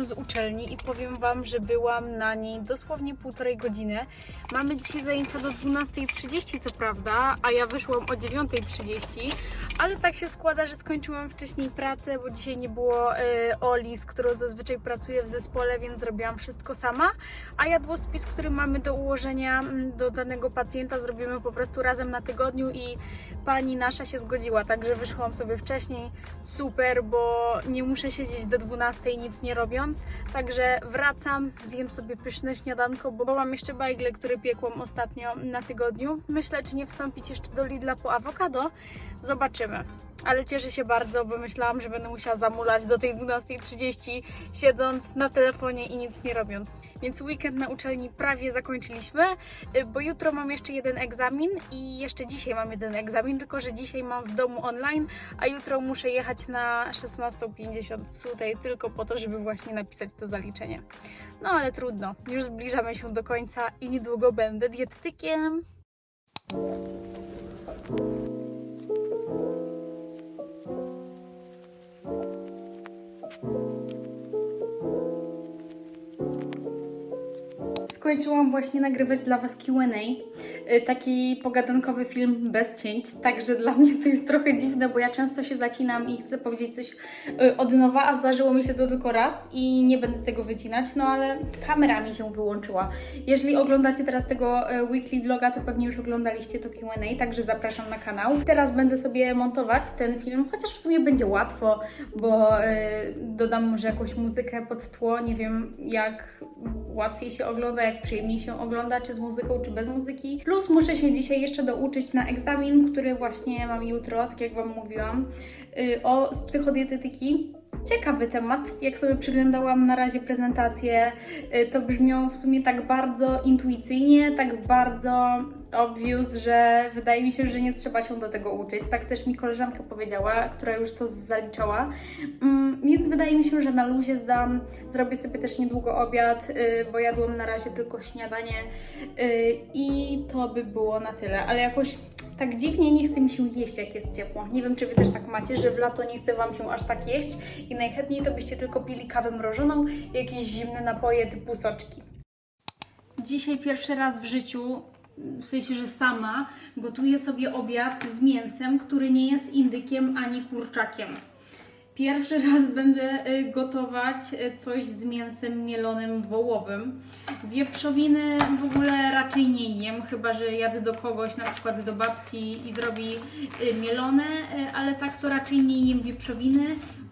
z uczelni i powiem Wam, że byłam na niej dosłownie półtorej godziny. Mamy dzisiaj zajęcia do 12.30 co prawda, a ja wyszłam o 9.30, ale tak się składa, że skończyłam wcześniej pracę, bo dzisiaj nie było y, Oli, z którą zazwyczaj pracuję w zespole, więc zrobiłam wszystko sama, a jadłospis, który mamy do ułożenia mm, do danego pacjenta zrobimy po prostu razem na tygodniu i pani nasza się zgodziła, także wyszłam sobie wcześniej, super, bo nie muszę siedzieć do 12 nic nie robiąc, także wracam, zjem sobie pyszne śniadanko, bo mam jeszcze bajgle, które piekłam ostatnio na tygodniu. Myślę, czy nie wstąpić jeszcze do Lidla po awokado, zobaczymy. Ale cieszę się bardzo, bo myślałam, że będę musiała zamulać do tej 12.30, siedząc na telefonie i nic nie robiąc. Więc weekend na uczelni prawie zakończyliśmy, y, bo jutro mam jeszcze jeden egzamin i jeszcze dzisiaj mam jeden egzamin, tylko że dzisiaj mam w domu online, a jutro muszę jechać na 16.50 tutaj tylko po to, żeby właśnie napisać to zaliczenie. No ale trudno, już zbliżamy się do końca i niedługo będę dietetykiem. Skończyłam właśnie nagrywać dla Was QA. Y, Taki pogadankowy film bez cięć, także dla mnie to jest trochę dziwne, bo ja często się zacinam i chcę powiedzieć coś y, od nowa, a zdarzyło mi się to tylko raz i nie będę tego wycinać, no ale kamera mi się wyłączyła. Jeżeli oglądacie teraz tego y, weekly vloga, to pewnie już oglądaliście to QA, także zapraszam na kanał. Teraz będę sobie montować ten film, chociaż w sumie będzie łatwo, bo dodam może jakąś muzykę pod tło, nie wiem jak łatwiej się ogląda, jak przyjemniej się ogląda, czy z muzyką, czy bez muzyki. Plus muszę się dzisiaj jeszcze douczyć na egzamin, który właśnie mam jutro, tak jak Wam mówiłam, y, o, z psychodietetyki. Ciekawy temat. Jak sobie przyglądałam na razie prezentację, y, to brzmią w sumie tak bardzo intuicyjnie, tak bardzo obvious, że wydaje mi się, że nie trzeba się do tego uczyć. Tak też mi koleżanka powiedziała, która już to zaliczała. Mm, Więc wydaje mi się, że na luzie zdam. Zrobię sobie też niedługo obiad, y, bo jadłam na razie tylko śniadanie y, i to by było na tyle. Ale jakoś tak dziwnie nie chce mi się jeść, jak jest ciepło. Nie wiem, czy Wy też tak macie, że w lato nie chce Wam się aż tak jeść i najchętniej to byście tylko pili kawę mrożoną i jakieś zimne napoje typu soczki. Dzisiaj pierwszy raz w życiu, w sensie, że sama, gotuję sobie obiad z mięsem, który nie jest indykiem ani kurczakiem. Pierwszy raz będę y, gotować y, coś z mięsem mielonym wołowym. Wieprzowiny w ogóle raczej nie jem, chyba że jadę do kogoś, na przykład do babci i zrobi y, mielone, ale tak to raczej nie jem wieprzowiny.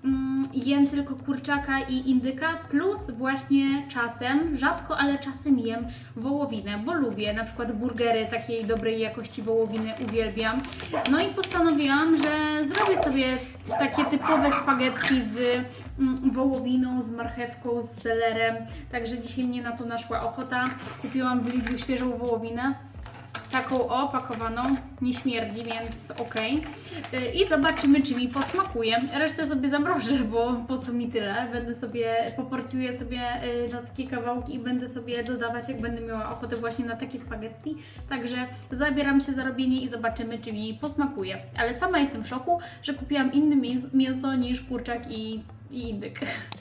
Mm, Jem tylko kurczaka i indyka, plus właśnie czasem, rzadko, ale czasem jem wołowinę, bo lubię na przykład burgery takiej dobrej jakości wołowiny, uwielbiam. No i postanowiłam, że zrobię sobie takie typowe spaghetti z mm, wołowiną, z marchewką, z selerem. Także dzisiaj mnie na to naszła ochota. Kupiłam w Lidlu świeżą wołowinę taką opakowaną, nie śmierdzi, więc. Y, I zobaczymy, czy mi posmakuje. Resztę sobie zamrożę, bo po co mi tyle? Będę sobie, poporcjuję sobie y, na takie kawałki i będę sobie dodawać, jak będę miała ochotę właśnie na takie spaghetti. Także zabieram się za robienie i zobaczymy, czy mi posmakuje. Ale sama jestem w szoku, że kupiłam inne mięs- mięso niż kurczak i, i indyk.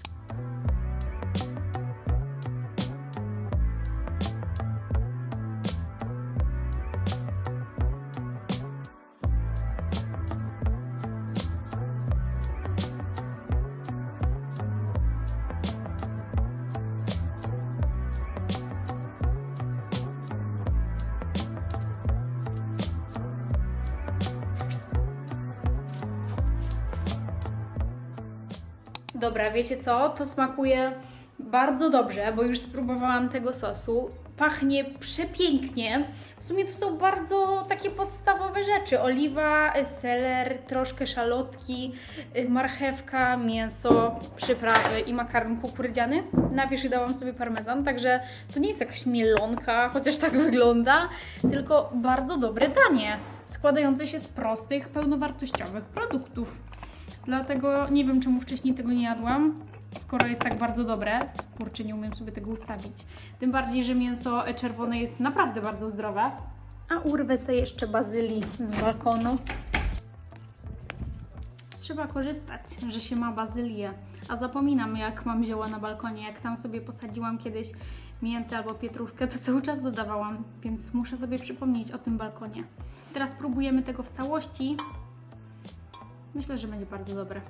Dobra, wiecie co? To smakuje bardzo dobrze, bo już spróbowałam tego sosu. Pachnie przepięknie. W sumie to są bardzo takie podstawowe rzeczy: oliwa, seler, troszkę szalotki, y, marchewka, mięso, przyprawy i makaron kukurydziany. Na wierzch dałam sobie parmezan, także to nie jest jakaś mielonka, chociaż tak wygląda, tylko bardzo dobre danie, składające się z prostych, pełnowartościowych produktów. Dlatego nie wiem, czemu wcześniej tego nie jadłam, skoro jest tak bardzo dobre. Kurczę, nie umiem sobie tego ustawić. Tym bardziej, że mięso czerwone jest naprawdę bardzo zdrowe. A urwę sobie jeszcze bazylii z balkonu. Trzeba korzystać, że się ma bazylię. A zapominam, jak mam zioła na balkonie. Jak tam sobie posadziłam kiedyś miętę albo pietruszkę, to cały czas dodawałam, więc muszę sobie przypomnieć o tym balkonie. Teraz próbujemy tego w całości. Myślę, że będzie bardzo dobre.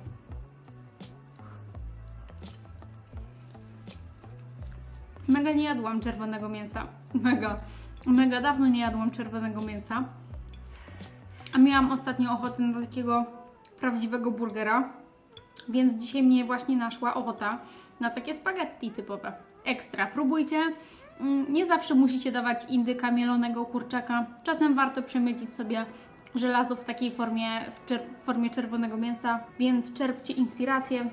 Mega nie jadłam czerwonego mięsa. Mega. Mega dawno nie jadłam czerwonego mięsa. A miałam ostatnio ochotę na takiego prawdziwego burgera. Więc dzisiaj mnie właśnie naszła ochota na takie spaghetti typowe. Ekstra. Próbujcie. Mm, Nie zawsze musicie dawać indyka mielonego kurczaka. Czasem warto przemycić sobie żelazo w takiej formie, w, czer- w formie czerwonego mięsa. Więc czerpcie inspirację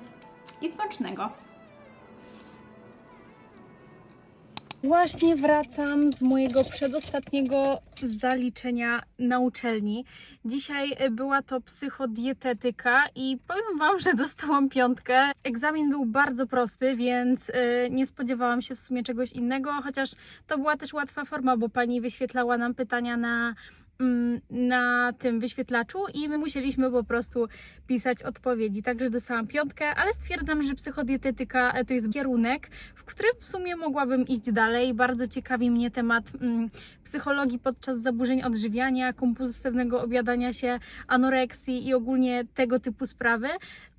i smacznego. Właśnie wracam z mojego przedostatniego zaliczenia na uczelni. Dzisiaj y, była to psychodietetyka i powiem Wam, że dostałam piątkę. Egzamin był bardzo prosty, więc y, nie spodziewałam się w sumie czegoś innego, chociaż to była też łatwa forma, bo pani wyświetlała nam pytania na na tym wyświetlaczu i my musieliśmy po prostu pisać odpowiedzi. Także dostałam piątkę, ale stwierdzam, że psychodietetyka e, to jest kierunek, w którym w sumie mogłabym iść dalej. Bardzo ciekawi mnie temat mm, psychologii podczas zaburzeń odżywiania, kompulsywnego obiadania się, anoreksji i ogólnie tego typu sprawy.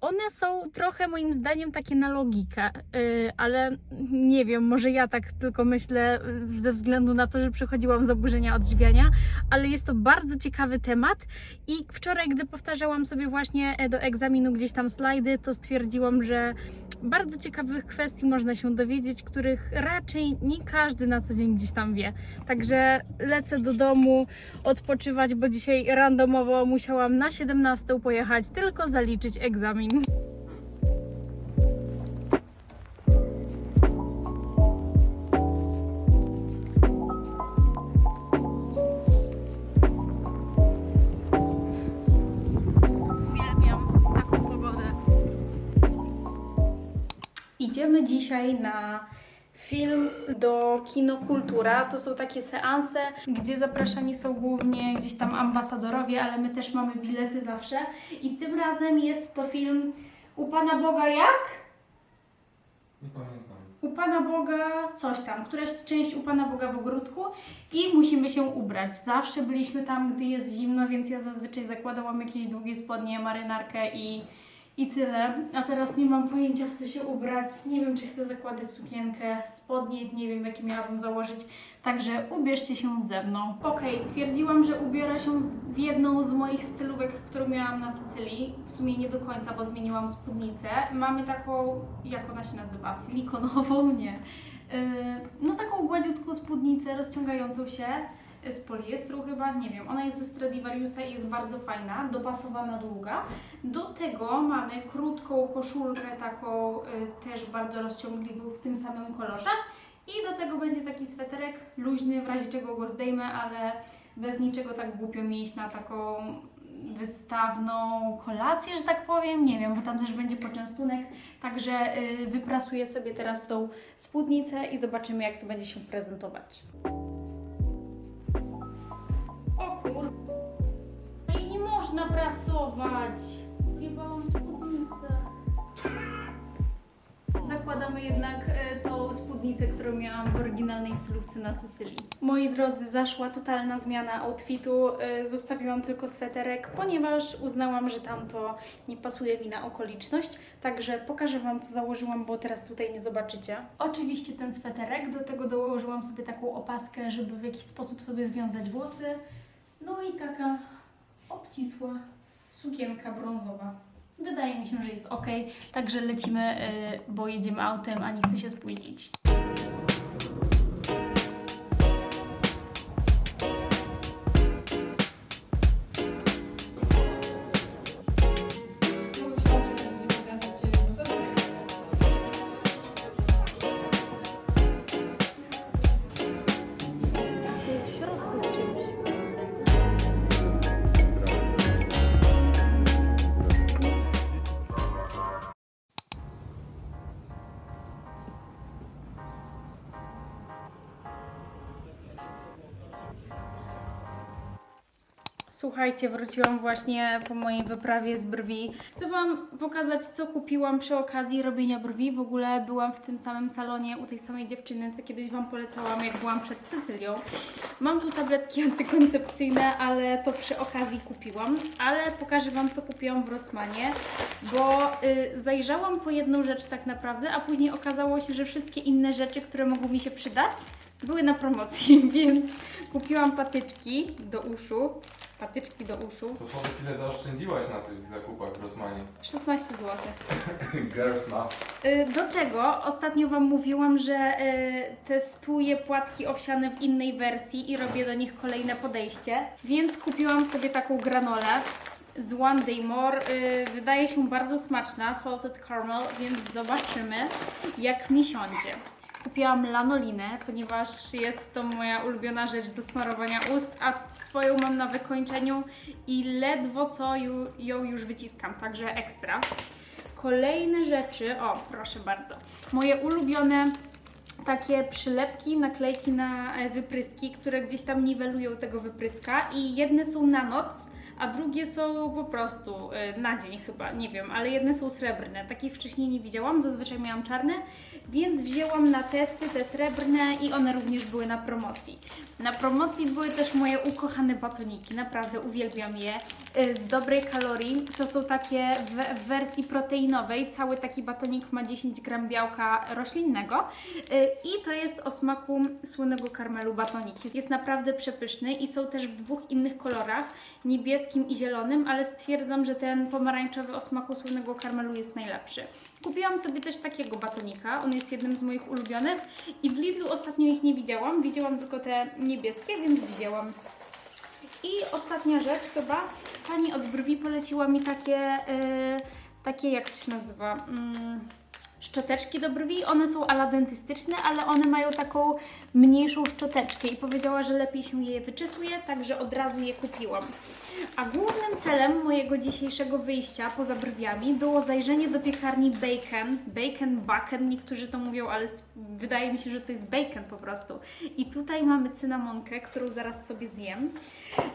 One są trochę moim zdaniem takie na logikę, yy, ale nie wiem, może ja tak tylko myślę yy, ze względu na to, że przechodziłam zaburzenia odżywiania, ale jest to bardzo ciekawy temat i wczoraj, gdy powtarzałam sobie właśnie e, do egzaminu gdzieś tam slajdy, to stwierdziłam, że bardzo ciekawych kwestii można się dowiedzieć, których raczej nie każdy na co dzień gdzieś tam wie. Także lecę do domu odpoczywać, bo dzisiaj randomowo musiałam na 17 pojechać, tylko zaliczyć egzamin. Idziemy dzisiaj na film do Kinokultura. To są takie seanse, gdzie zapraszani są głównie gdzieś tam ambasadorowie, ale my też mamy bilety zawsze. I tym razem jest to film U Pana Boga jak? Nie pamiętam. U Pana Boga coś tam, któraś część U Pana Boga w ogródku i musimy się ubrać. Zawsze byliśmy tam, gdy jest zimno, więc ja zazwyczaj zakładałam jakieś długie spodnie, marynarkę i, i tyle. A teraz nie mam pojęcia w co się ubrać. Nie wiem, czy chcę zakładać sukienkę, spodnie, nie wiem jakie miałabym założyć. Także ubierzcie się ze mną. Okej, stwierdziłam, że ubiorę się w jedną z moich stylówek, którą miałam na Sycylii. W sumie nie do końca, bo zmieniłam spódnicę. Mamy taką, jak ona się nazywa? Silikonową? Nie. Yy, no taką gładziutką spódnicę rozciągającą się z poliestru chyba, nie wiem. Ona jest ze Stradivariusa i jest bardzo fajna, dopasowana długa. Do tego mamy krótką koszulkę taką yy, też bardzo rozciągliwą w tym samym kolorze. I do tego będzie taki sweterek luźny, w razie czego go zdejmę, ale bez niczego tak głupio mi iść na taką wystawną kolację, że tak powiem. Nie wiem, bo tam też będzie poczęstunek. Także y, wyprasuję sobie teraz tą spódnicę i zobaczymy, jak to będzie się prezentować. Można prasować. Zjebałam spódnicę. Zakładamy jednak e, tą spódnicę, którą miałam w oryginalnej stylówce na Sycylii. Moi drodzy, zaszła totalna zmiana outfitu. E, Zostawiłam tylko sweterek, ponieważ uznałam, że tamto nie pasuje mi na okoliczność. Także pokażę Wam, co założyłam, bo teraz tutaj nie zobaczycie. Oczywiście ten sweterek, do tego dołożyłam sobie taką opaskę, żeby w jakiś sposób sobie związać włosy. No i taka obcisła sukienka brązowa. Wydaje mi się, że jest ok, także lecimy, y, bo jedziemy autem, a nie chcę się spóźnić. Słuchajcie, wróciłam właśnie po mojej wyprawie z brwi. Chcę Wam pokazać, co kupiłam przy okazji robienia brwi. W ogóle byłam w tym samym salonie u tej samej dziewczyny, co kiedyś Wam polecałam, jak byłam przed Sycylią. Mam tu tabletki antykoncepcyjne, ale to przy okazji kupiłam. Ale pokażę Wam, co kupiłam w Rossmanie, bo y, zajrzałam po jedną rzecz tak naprawdę, a później okazało się, że wszystkie inne rzeczy, które mogą mi się przydać, były na promocji, więc kupiłam patyczki do uszu. Patyczki do uszu. To powiedz ile zaoszczędziłaś na tych zakupach w Rosmanie. 16 zł. Girls Math. Y, Do tego ostatnio Wam mówiłam, że y, testuję płatki owsiane w innej wersji i robię do nich kolejne podejście, więc kupiłam sobie taką granolę z One Day More. Y, Wydaje się bardzo smaczna, salted caramel, więc zobaczymy jak mi siądzie. Kupiłam lanolinę, ponieważ jest to moja ulubiona rzecz do smarowania ust, a swoją mam na wykończeniu i ledwo co ją już wyciskam, także ekstra. Kolejne rzeczy, o proszę bardzo, moje ulubione takie przylepki, naklejki na e, wypryski, które gdzieś tam niwelują tego wypryska i jedne są na noc, a drugie są po prostu e, na dzień chyba, nie wiem, ale jedne są srebrne. Takich wcześniej nie widziałam, zazwyczaj miałam czarne, więc wzięłam na testy te srebrne i one również były na promocji. Na promocji były też moje ukochane batoniki, naprawdę uwielbiam je, e, z dobrej kalorii. To są takie w, wersji proteinowej, cały taki batonik ma 10 gram białka roślinnego e, i to jest o smaku słonego karmelu batonik. Jest- naprawdę przepyszny i są też w dwóch innych kolorach, niebieskim i zielonym, ale stwierdzam, że ten pomarańczowy o smaku słonego karmelu jest najlepszy. Kupiłam sobie też takiego batonika, on jest jednym z moich ulubionych i w Lidlu ostatnio ich nie widziałam, widziałam tylko te niebieskie, więc wzięłam. I ostatnia rzecz chyba, pani od brwi poleciła mi takie, yy, takie jak to się nazywa, mm, szczoteczki do brwi. One są ala dentystyczne, ale one mają taką mniejszą szczoteczkę i powiedziała, że lepiej się je wyczesuje, także od razu je kupiłam. A głównym celem mojego dzisiejszego wyjścia poza brwiami było zajrzenie do piekarni Bacon. Bacon, bacon, niektórzy to mówią, ale wydaje mi się, że to jest bacon po prostu. I tutaj mamy cynamonkę, którą zaraz sobie zjem.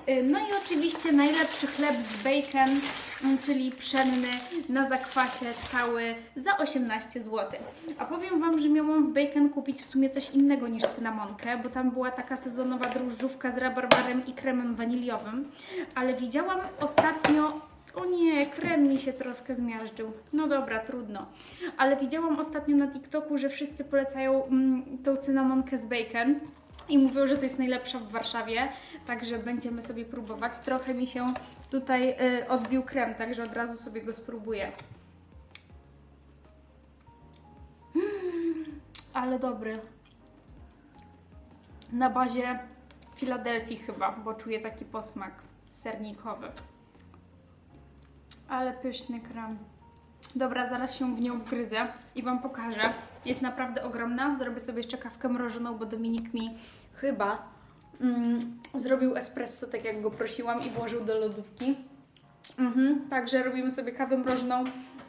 Y, No i oczywiście najlepszy chleb z bacon, mm, czyli pszenny na zakwasie cały za 18 zł. A powiem Wam, że miałam w bacon kupić w sumie coś innego niż cynamonkę, bo tam była taka sezonowa drożdżówka z rabarbarem i kremem waniliowym, ale widziałam ostatnio o nie, krem mi się troszkę zmiażdżył. No dobra, trudno. Ale widziałam ostatnio na TikToku, że wszyscy polecają mm, tą cynamonkę z bacon. I mówią, że to jest najlepsza w Warszawie, także będziemy sobie próbować. Trochę mi się tutaj y, odbił krem, także od razu sobie go spróbuję. Mm, ale dobry. Na bazie Filadelfii chyba, bo czuję taki posmak sernikowy. Ale pyszny krem. Dobra, zaraz się w nią wgryzę i Wam pokażę. Jest naprawdę ogromna. Zrobię sobie jeszcze kawkę mrożoną, bo Dominik mi chyba mm, zrobił espresso, tak jak go prosiłam i włożył do lodówki. Mhm, także robimy sobie kawę mrożoną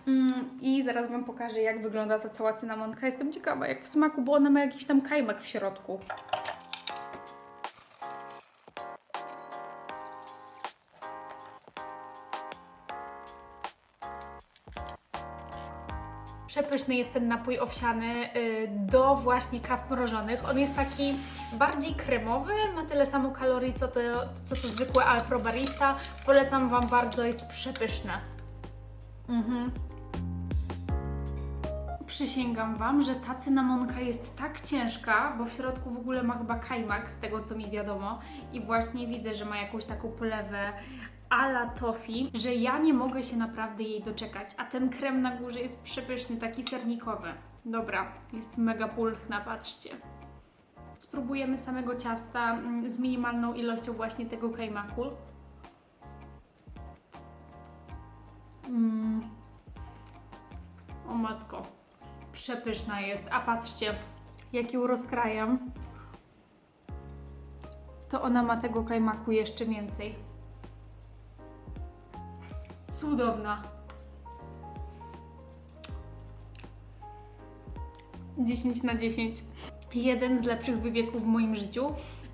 mm, i zaraz Wam pokażę, jak wygląda ta cała cynamonka. Jestem ciekawa, jak w smaku, bo ona ma jakiś tam kajmak w środku. Przepyszny jest ten napój owsiany y, do właśnie kaw mrożonych. On jest taki bardziej kremowy, ma tyle samo kalorii co to, co to zwykłe Alpro Barista. Polecam Wam bardzo, jest przepyszne. Mhm. Przysięgam Wam, że ta cynamonka jest tak ciężka, bo w środku w ogóle ma chyba kajmak, z tego co mi wiadomo. I właśnie widzę, że ma jakąś taką polewę ala toffee, że ja nie mogę się naprawdę jej doczekać. A ten krem na górze jest przepyszny, taki sernikowy. Dobra, jest mega pulchna, patrzcie. Spróbujemy samego ciasta mm, z minimalną ilością właśnie tego kajmaku. Mm. O matko, przepyszna jest. A patrzcie, jak ją rozkrajam, to ona ma tego kajmaku jeszcze więcej. Cudowna. 10 na 10. Jeden z lepszych wypieków w moim życiu,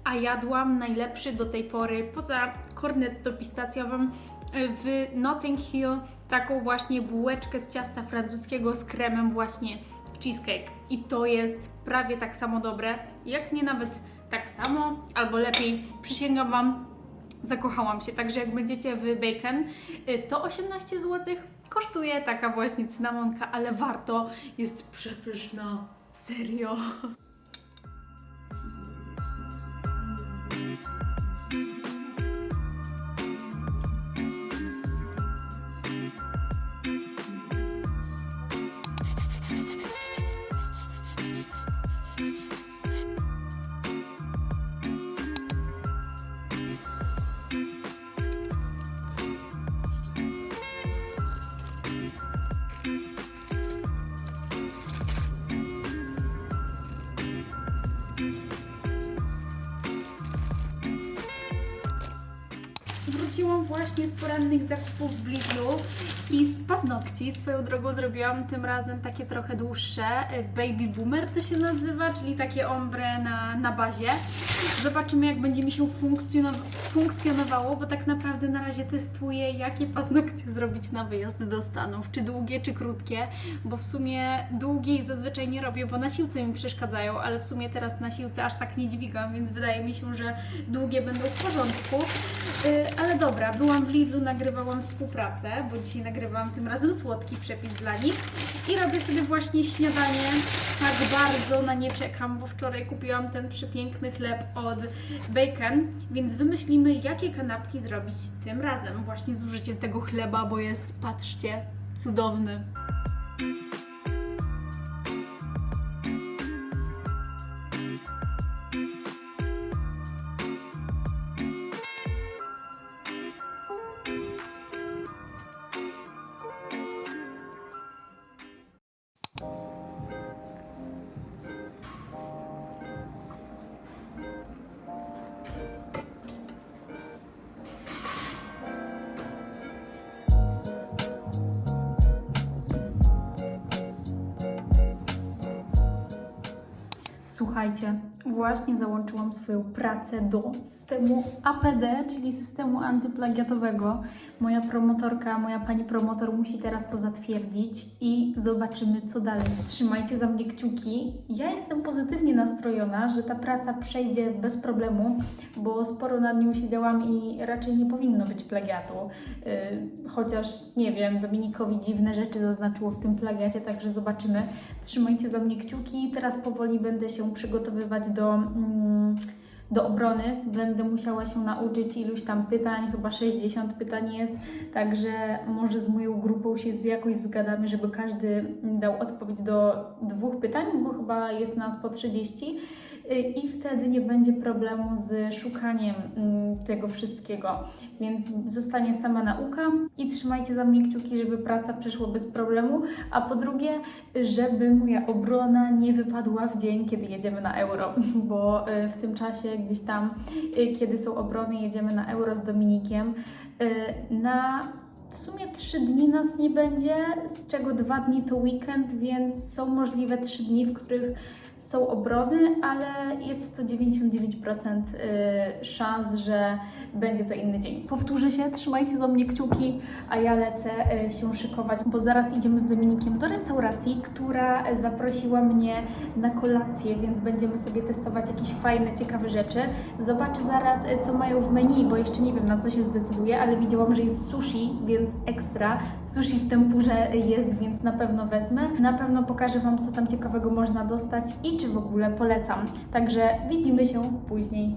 a jadłam najlepszy do tej pory, poza cornetto pistacjowym w Notting Hill taką właśnie bułeczkę z ciasta francuskiego z kremem właśnie cheesecake. I to jest prawie tak samo dobre, jak nie nawet tak samo, albo lepiej, przysięgam Wam, zakochałam się. Także jak będziecie w bacon, y, to 18 zł kosztuje taka właśnie cynamonka, ale warto, jest przepyszna, serio. Właśnie z porannych zakupów w Lidlu i z paznokci. Swoją drogą zrobiłam tym razem takie trochę dłuższe. y, Baby Boomer to się nazywa, czyli takie ombre na, na bazie. Zobaczymy, jak będzie mi się funkcjonow- funkcjonowało, bo tak naprawdę na razie testuję, jakie paznokcie zrobić na wyjazd do Stanów. Czy długie, czy krótkie, bo w sumie długiej zazwyczaj nie robię, bo na siłce mi przeszkadzają, ale w sumie teraz na siłce aż tak nie dźwigam, więc wydaje mi się, że długie będą w porządku. Y, ale dobra, byłam w Lidlu, nagrywałam współpracę, bo dzisiaj nagrywałam tym razem słodki przepis dla nich i robię sobie właśnie śniadanie. Tak bardzo na nie czekam, bo wczoraj kupiłam ten przepiękny chleb od Bacon, więc wymyślimy, jakie kanapki zrobić tym razem, właśnie z użyciem tego chleba, bo jest, patrzcie, cudowny. Słuchajcie, właśnie załączyłam swoją pracę do systemu APD, czyli systemu antyplagiatowego. Moja promotorka, moja pani promotor musi teraz to zatwierdzić i zobaczymy, co dalej. Trzymajcie za mnie kciuki. Ja jestem pozytywnie nastrojona, że ta praca przejdzie bez problemu, bo sporo nad nią siedziałam i raczej nie powinno być plagiatu. Yy, chociaż nie wiem, Dominikowi dziwne rzeczy zaznaczyło w tym plagiacie, także zobaczymy. Trzymajcie za mnie kciuki. Teraz powoli będę się przygotowywać do, mm, do obrony. Będę musiała się nauczyć iluś tam pytań, chyba 60 pytań jest, także może z moją grupą się jakoś zgadamy, żeby każdy dał odpowiedź do dwóch pytań, bo chyba jest nas po 30. Y, I wtedy nie będzie problemu z szukaniem mm, tego wszystkiego. Więc zostanie sama nauka i trzymajcie za mnie kciuki, żeby praca przeszła bez problemu. A po drugie, żeby moja obrona nie wypadła w dzień, kiedy jedziemy na euro, bo y, w tym czasie gdzieś tam, y, kiedy są obrony, jedziemy na euro z Dominikiem. Na w sumie trzy dni nas nie będzie, z czego dwa dni to weekend, więc są możliwe trzy dni, w których są obrony, ale jest to 99% y, szans, że będzie to inny dzień. Powtórzę się, trzymajcie za mnie kciuki, a ja lecę y, się szykować, bo zaraz idziemy z Dominikiem do restauracji, która zaprosiła mnie na kolację, więc będziemy sobie testować jakieś fajne, ciekawe rzeczy. Zobaczę zaraz, y, co mają w menu, bo jeszcze nie wiem, na co się zdecyduję, ale widziałam, że jest sushi, więc ekstra. Sushi w tempurze jest, więc na pewno wezmę. Na pewno pokażę Wam, co tam ciekawego można dostać i czy w ogóle polecam. Także widzimy się później.